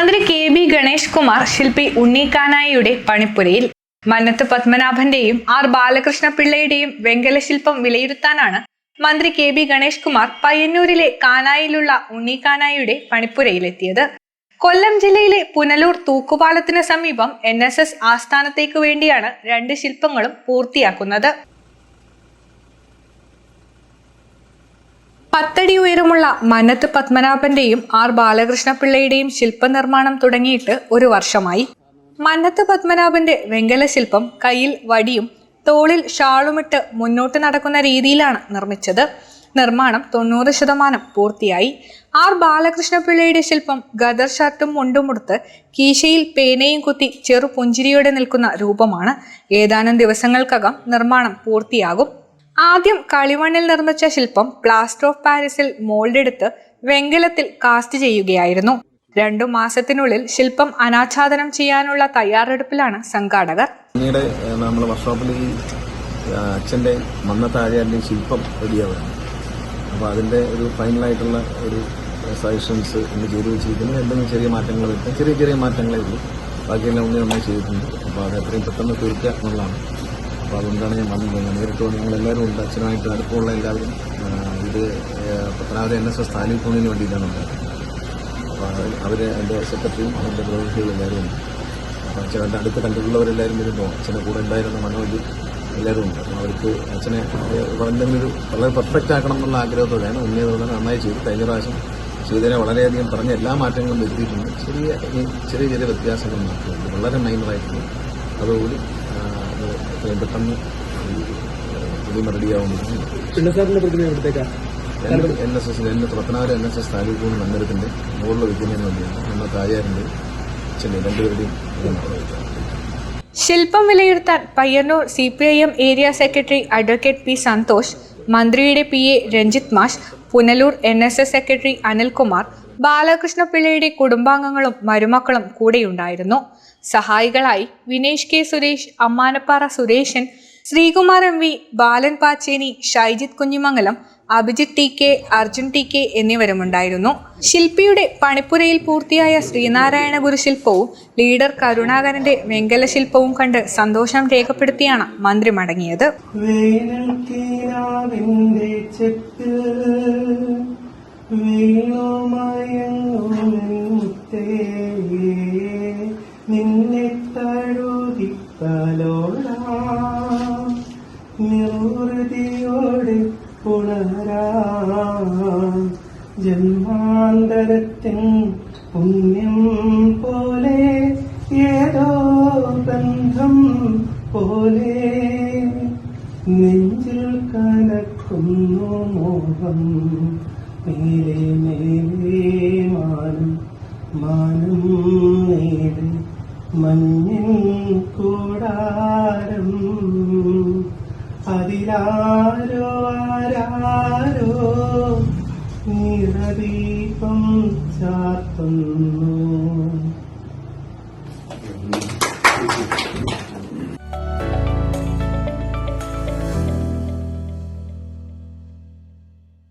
മന്ത്രി K B Ganesh Kumar ശില്പി ഉണ്ണിക്കാനായിയുടെ പണിപ്പുരയിൽ. മന്നത്ത് പത്മനാഭന്റെയും ആർ ബാലകൃഷ്ണ പിള്ളയുടെയും വെങ്കല ശില്പം വിലയിരുത്താനാണ് മന്ത്രി കെ ബി ഗണേഷ് കുമാർ പയ്യന്നൂരിലെ കാനായിലുള്ള ഉണ്ണിക്കാനായിയുടെ പണിപ്പുരയിലെത്തിയത്. കൊല്ലം ജില്ലയിലെ പുനലൂർ തൂക്കുപാലത്തിന് സമീപം എൻ എസ് എസ് ആസ്ഥാനത്തേക്ക് വേണ്ടിയാണ് രണ്ട് ശില്പങ്ങളും പൂർത്തിയാക്കുന്നത്. പത്തടി ഉയരമുള്ള മനത്ത് പത്മനാഭന്റെയും ആർ ബാലകൃഷ്ണ പിള്ളയുടെയും ശില്പനിർമ്മാണം തുടങ്ങിയിട്ട് ഒരു വർഷമായി. മന്നത്ത് പത്മനാഭന്റെ വെങ്കല ശില്പം കയ്യിൽ വടിയും തോളിൽ ഷാളുമിട്ട് മുന്നോട്ട് നടക്കുന്ന രീതിയിലാണ് നിർമ്മിച്ചത്. നിർമ്മാണം തൊണ്ണൂറ് ശതമാനം പൂർത്തിയായി. ആർ ബാലകൃഷ്ണ പിള്ളയുടെ ശില്പം ഗദർ ഷർട്ടും മുണ്ടുമുടുത്ത് കീശയിൽ പേനയും കുത്തി ചെറു പുഞ്ചിരിയോടെ നിൽക്കുന്ന രൂപമാണ്. ഏതാനും ദിവസങ്ങൾക്കകം നിർമ്മാണം പൂർത്തിയാകും. ആദ്യം കളിമണ്ണിൽ നിർമ്മിച്ച ശില്പം പ്ലാസ്റ്റർ ഓഫ് പാരീസിൽ മോൾഡ് എടുത്ത് വെങ്കലത്തിൽ കാസ്റ്റ് ചെയ്യുകയായിരുന്നു. രണ്ടു മാസത്തിനുള്ളിൽ ശില്പം അനാച്ഛാദനം ചെയ്യാനുള്ള തയ്യാറെടുപ്പിലാണ് സംഘാടകർ. പിന്നീട് നമ്മൾ വർക്ക്ഷോപ്പിൽ ഈ അച്ഛന്റെ മണ്ണത്താഴാന്റെ ശില്പം റെഡിയാവുകയാണ് അപ്പോൾ അതിന്റെ ഒരു ഫൈനലായിട്ടുള്ള ഒരു സജഷൻസ് ഇന്ന് ചെയ്തു വെച്ചിരിക്കുന്നത് എന്തെങ്കിലും ചെറിയ മാറ്റങ്ങൾ വരുത്താം ചെറിയ ചെറിയ മാറ്റങ്ങളേ ഉള്ളൂ. ബാക്കിയെല്ലാം ഉണ്ണി നന്നായി ചെയ്തിട്ടുണ്ട്. അപ്പോൾ അത് എത്രയും പെട്ടെന്ന് തീർക്കുക എന്നുള്ളതാണ്. അപ്പോൾ അതുകൊണ്ടാണ് ഞാൻ വന്നത്. നേരിട്ട് വന്ന് ഞങ്ങളെല്ലാവരും ഉണ്ട്. അച്ഛനായിട്ട് അടുപ്പമുള്ള എല്ലാവരും. ഇത് Pathanapuram N S S taluk ഫോണിന് വേണ്ടിയിട്ടാണ് ഉണ്ടാക്കുന്നത് അപ്പോൾ അവർ എന്റെ സെക്രട്ടറിയും അവരുടെ പ്രതിനിധികളും എല്ലാവരും ഉണ്ട്. അപ്പോൾ അച്ഛന്റെ അടുത്ത് കണ്ടിട്ടുള്ളവരെല്ലാവരും വരുമ്പോൾ അച്ഛന്റെ കൂടെ ഉണ്ടായിരുന്ന മനോജ് എല്ലാവരും ഉണ്ട്. അപ്പോൾ അവർക്ക് അച്ഛനെ എന്തെങ്കിലും ഒരു വളരെ പെർഫെക്റ്റ് ആക്കണം എന്നുള്ള ആഗ്രഹത്തോടെയാണ് ഉണ്ണിയതോടെ നന്നായി ചെയ്തു കഴിഞ്ഞ പ്രാവശ്യം ചെയ്തതിനെ വളരെയധികം പറഞ്ഞ എല്ലാ മാറ്റങ്ങളും വരുത്തിയിട്ടുണ്ട്. ചെറിയ ചെറിയ ചെറിയ വ്യത്യാസങ്ങൾ മാത്രമുണ്ട് വളരെ മൈനറായിട്ടുണ്ട് അതോടുകൂടി എത്രയും പെട്ടെന്ന് പുതിയ റെഡിയാവുന്നതാണ് പിള്ളസാറിന്റെ പ്രതിമ എവിടത്തേക്കാണ് N S S N Pathanapuram N S S taluk മന്ദിരത്തിന്റെ മുകളിൽ വെക്കുന്നതിന് വേണ്ടിയാണ് നമ്മൾ തായാറിന്റെ ചെന്നൈ രണ്ടുപേരുടെയും ശില്പം വിലയിരുത്താൻ Payyanur C P I M area secretary advocate P Santhosh മന്ത്രിയുടെ പി എ രഞ്ജിത് മാഷ് Punalur N S S secretary Anilkumar Balakrishna പിള്ളയുടെ കുടുംബാംഗങ്ങളും മരുമക്കളും കൂടെയുണ്ടായിരുന്നു. സഹായികളായി Vinesh K Suresh Ammanappara Sureshan Sreekumar M V Balan Pacheni Shaijith Kunhimangalam Abhijith T K Arjun T K എന്നിവരുമുണ്ടായിരുന്നു. ശില്പിയുടെ പണിപ്പുരയിൽ പൂർത്തിയായ ശ്രീനാരായണ ഗുരു ശില്പവും leader കരുണാകരന്റെ വെങ്കല ശില്പവും കണ്ട് സന്തോഷം രേഖപ്പെടുത്തിയാണ് മന്ത്രി മടങ്ങിയത്. തഴുകി പുണരാ ജന്മാന്തരത്തിൻ പുണ്യം പോലെ ഏതോ ബന്ധം പോലെ നെഞ്ചിൽ കലക്കുന്നു മോഹം. മേലെ മേലെ മാനം മാനം നേരെ മഞ്ഞിൻ അതിലാരോ